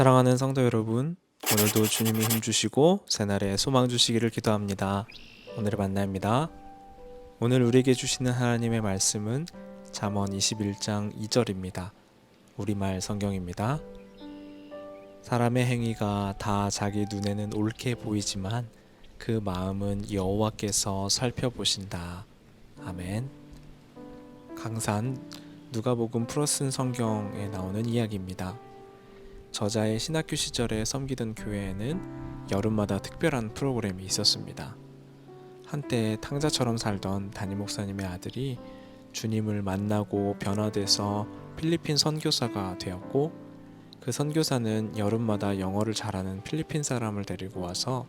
사랑하는 성도 여러분, 오늘도 주님이 힘 주시고 새날에 소망 주시기를 기도합니다. 오늘의 만남입니다. 오늘 우리에게 주시는 하나님의 말씀은 잠언 21장 2절입니다. 우리말 성경입니다. 사람의 행위가 다 자기 눈에는 옳게 보이지만 그 마음은 여호와께서 살펴보신다. 아멘. 강산 누가복음 플러스 성경에 나오는 이야기입니다. 저자의 신학교 시절에 섬기던 교회에는 여름마다 특별한 프로그램이 있었습니다. 한때 탕자처럼 살던 담임 목사님의 아들이 주님을 만나고 변화돼서 필리핀 선교사가 되었고 그 선교사는 여름마다 영어를 잘하는 필리핀 사람을 데리고 와서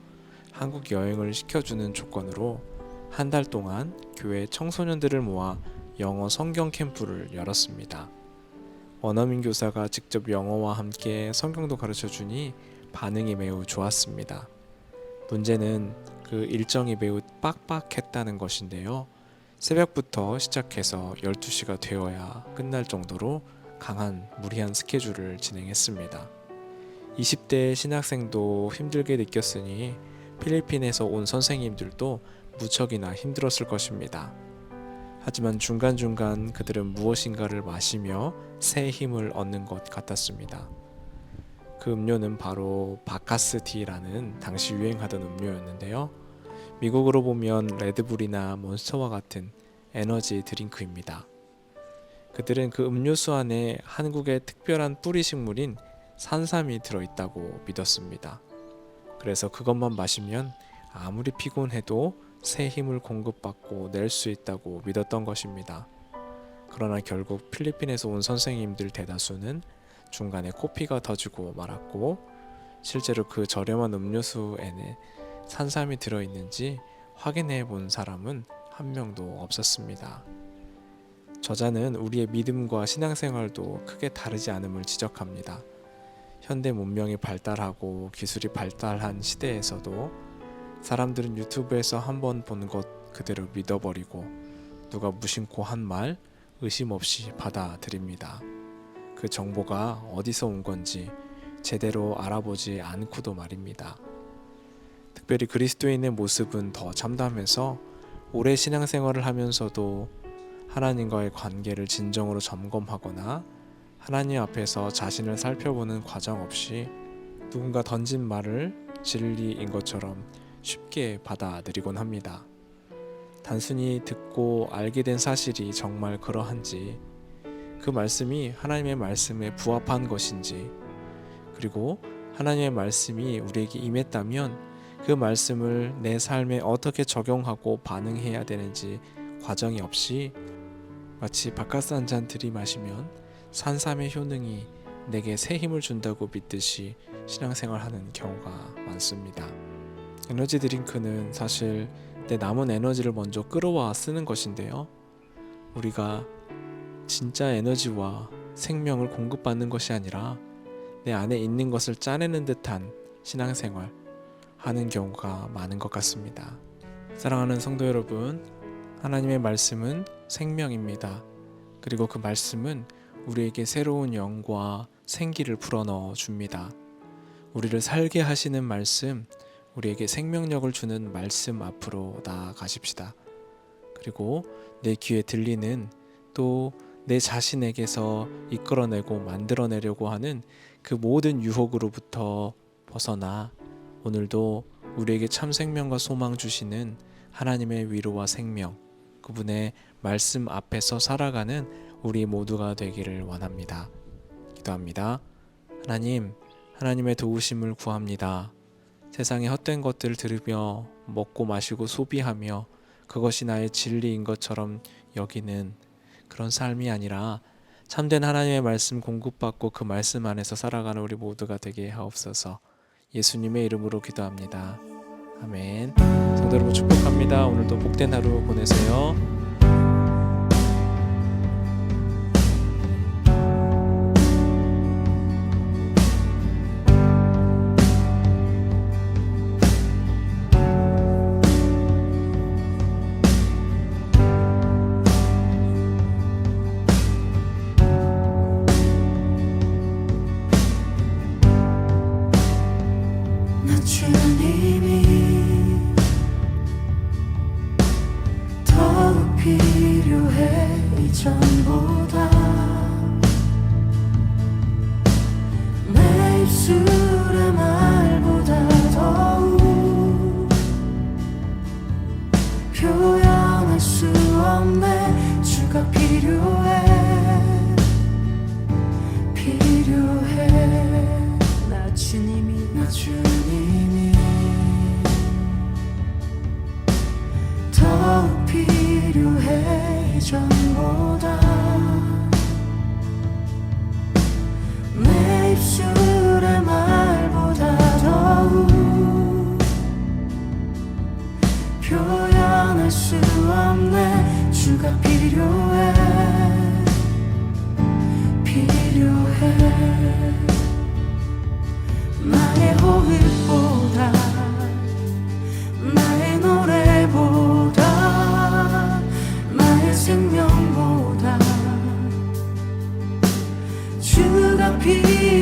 한국 여행을 시켜주는 조건으로 한 달 동안 교회 청소년들을 모아 영어 성경 캠프를 열었습니다. 원어민 교사가 직접 영어와 함께 성경도 가르쳐 주니 반응이 매우 좋았습니다. 문제는 그 일정이 매우 빡빡했다는 것인데요. 새벽부터 시작해서 12시가 되어야 끝날 정도로 강한 무리한 스케줄을 진행했습니다. 20대 신학생도 힘들게 느꼈으니 필리핀에서 온 선생님들도 무척이나 힘들었을 것입니다. 하지만 중간중간 그들은 무엇인가를 마시며 새 힘을 얻는 것 같았습니다. 그 음료는 바로 바카스 티라는 당시 유행하던 음료였는데요. 미국으로 보면 레드불이나 몬스터와 같은 에너지 드링크입니다. 그들은 그 음료수 안에 한국의 특별한 뿌리 식물인 산삼이 들어있다고 믿었습니다. 그래서 그것만 마시면 아무리 피곤해도 새 힘을 공급받고 낼 수 있다고 믿었던 것입니다. 그러나 결국 필리핀에서 온 선생님들 대다수는 중간에 코피가 터지고 말았고 실제로 그 저렴한 음료수에는 산삼이 들어있는지 확인해 본 사람은 한 명도 없었습니다. 저자는 우리의 믿음과 신앙생활도 크게 다르지 않음을 지적합니다. 현대 문명이 발달하고 기술이 발달한 시대에서도 사람들은 유튜브에서 한 번 본 것 그대로 믿어버리고 누가 무심코 한 말 의심 없이 받아들입니다. 그 정보가 어디서 온 건지 제대로 알아보지 않고도 말입니다. 특별히 그리스도인의 모습은 더 참담해서 오래 신앙생활을 하면서도 하나님과의 관계를 진정으로 점검하거나 하나님 앞에서 자신을 살펴보는 과정 없이 누군가 던진 말을 진리인 것처럼 쉽게 받아들이곤 합니다. 단순히 듣고 알게 된 사실이 정말 그러한지, 그 말씀이 하나님의 말씀에 부합한 것인지, 그리고 하나님의 말씀이 우리에게 임했다면 그 말씀을 내 삶에 어떻게 적용하고 반응해야 되는지 과정이 없이 마치 바카스 한 잔 들이마시면 산삼의 효능이 내게 새 힘을 준다고 믿듯이 신앙생활하는 경우가 많습니다. 에너지 드링크는 사실 내 남은 에너지를 먼저 끌어와 쓰는 것인데요. 우리가 진짜 에너지와 생명을 공급받는 것이 아니라 내 안에 있는 것을 짜내는 듯한 신앙생활 하는 경우가 많은 것 같습니다. 사랑하는 성도 여러분, 하나님의 말씀은 생명입니다. 그리고 그 말씀은 우리에게 새로운 영과 생기를 불어넣어 줍니다. 우리를 살게 하시는 말씀, 우리에게 생명력을 주는 말씀 앞으로 나아가십시다. 그리고 내 귀에 들리는 또 내 자신에게서 이끌어내고 만들어내려고 하는 그 모든 유혹으로부터 벗어나 오늘도 우리에게 참 생명과 소망 주시는 하나님의 위로와 생명, 그분의 말씀 앞에서 살아가는 우리 모두가 되기를 원합니다. 기도합니다. 하나님, 하나님의 도우심을 구합니다. 세상의 헛된 것들을 들으며 먹고 마시고 소비하며 그것이 나의 진리인 것처럼 여기는 그런 삶이 아니라 참된 하나님의 말씀 공급받고 그 말씀 안에서 살아가는 우리 모두가 되게 하옵소서. 예수님의 이름으로 기도합니다. 아멘. 성도 여러분 축복합니다. 오늘도 복된 하루 보내세요. 필요 필요해. 필요해. 나의 호흡보다 나의 노래보다 나의 생명보다 주가 필요